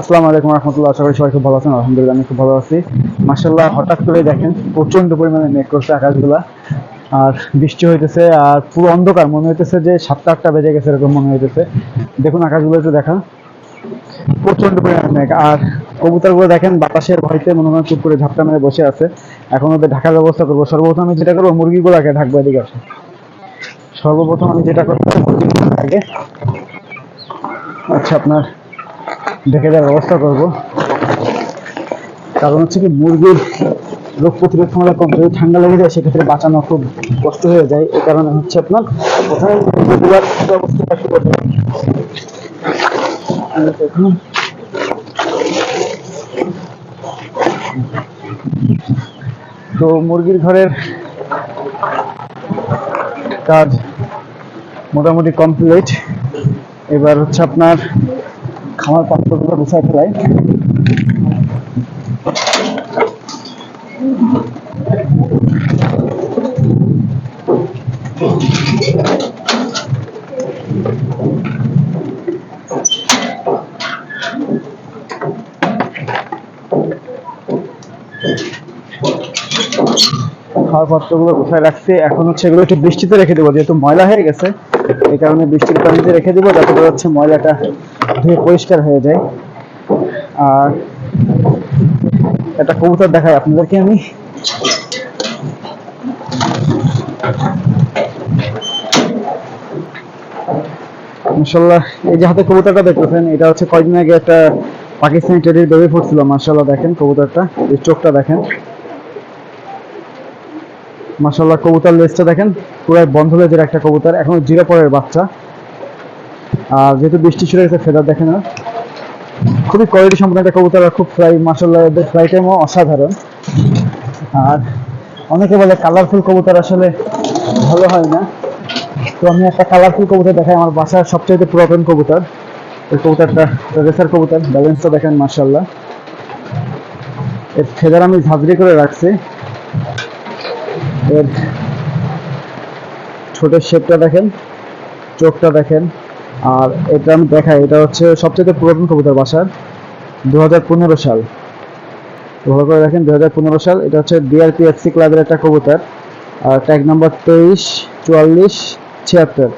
আসসালামু আলাইকুম রহমতুল্লাহ, আশা করি সবাই খুব ভালো আছেন। আলহামদুলিল্লাহ, আমি খুব ভালো আছি। মার্শাল্লাহ হঠাৎ করে দেখেন প্রচণ্ড পরিমাণে মেঘ করছে আকাশগুলা। আর বৃষ্টি হইতেছে, আর পুরো অন্ধকার। মনে হইতেছে যে সাতটা আটটা বেজে গেছে এরকম মনে হইতেছে। দেখুন আকাশগুলো একটু দেখা প্রচণ্ড পরিমাণে মেঘ। আর কবুতরগুলো দেখেন, বাতাসের ভয়তে মনে হয় চুপ করে ঝাপটা মেরে বসে আছে। এখন ওদের ঢাকার ব্যবস্থা করব। সর্বপ্রথম আমি যেটা করব, মুরগিগুলোকে ঢাকবো এদিকে আসে সর্বপ্রথম আমি যেটা করব আগে আচ্ছা আপনার ঢেকে দেওয়ার ব্যবস্থা করব। কারণ হচ্ছে কি মুরগির রোগ প্রতিরোধ ক্ষমতা কম, যদি ঠান্ডা লেগে যায়, সেক্ষেত্রে বাঁচানো খুব কষ্ট হয়ে যায়। এই কারণে হচ্ছে আপনার। তো মুরগির ঘরের কাজ মোটামুটি কমপ্লিট এবার হচ্ছে আপনার খামার পাত্রগুলো গুছাই ফেলাই। খাওয়ার পাত্রগুলো গুছাই রাখছি। এখন হচ্ছে এগুলো একটু বৃষ্টিতে রেখে দেবো, যেহেতু ময়লা হয়ে গেছে। এই কারণে বৃষ্টির পানিতে রেখে দিব যাতে করে হচ্ছে ময়লাটা ধুয়ে পরিষ্কার হয়ে যায়। আর একটা কবুতর দেখাই আপনাদেরকে আমি। মাসাল্লাহ এই যে হাতে কবুতরটা দেখতেছেন, এটা হচ্ছে কয়েকদিন আগে একটা পাকিস্তানি টেডির বেবি ফুটছিল মাসাল্লাহ দেখেন কবুতরটা, এই চোখটা দেখেন। মাসাল্লাহ কবুতর লেজটা দেখেন পুরো বন্ধ লেজের একটা কবুতর, এখন জিরো পরের বাচ্চা। আর যেহেতু বৃষ্টি শুরু হয়েছে ফেদার দেখে না খুবই কোয়ালিটি সম্পন্ন একটা কবুতর খুব ফ্লাই মাসাল্লাহ এদের ফ্লাই টাইমও অসাধারণ। আর অনেকে বলে কালারফুল কবুতর আসলে ভালো হয় না। তো আমি একটা কালারফুল কবুতর দেখাই, আমার বাসার সবচেয়ে পুরাতন কবুতর। এই কবুতরটা রেসার কবুতর ব্যালেন্সটা দেখেন মার্শাল্লাহ এর ফেদার আমি ঝাঁঝরি করে রাখছি। এর ছোট শেপটা দেখেন, চোখটা দেখেন, আর এটা আমি দেখাই, এটা হচ্ছে সবচেয়ে পুরাতন কবুতর বাসার দু হাজার পনেরো সাল। ভালো করে দেখেন দু হাজার পনেরো সাল, এটা হচ্ছে ডিআরপিএফসি ক্লাবের একটা কবুতর, আর ট্যাগ নাম্বার তেইশ, চুয়াল্লিশ, ছিয়াত্তর।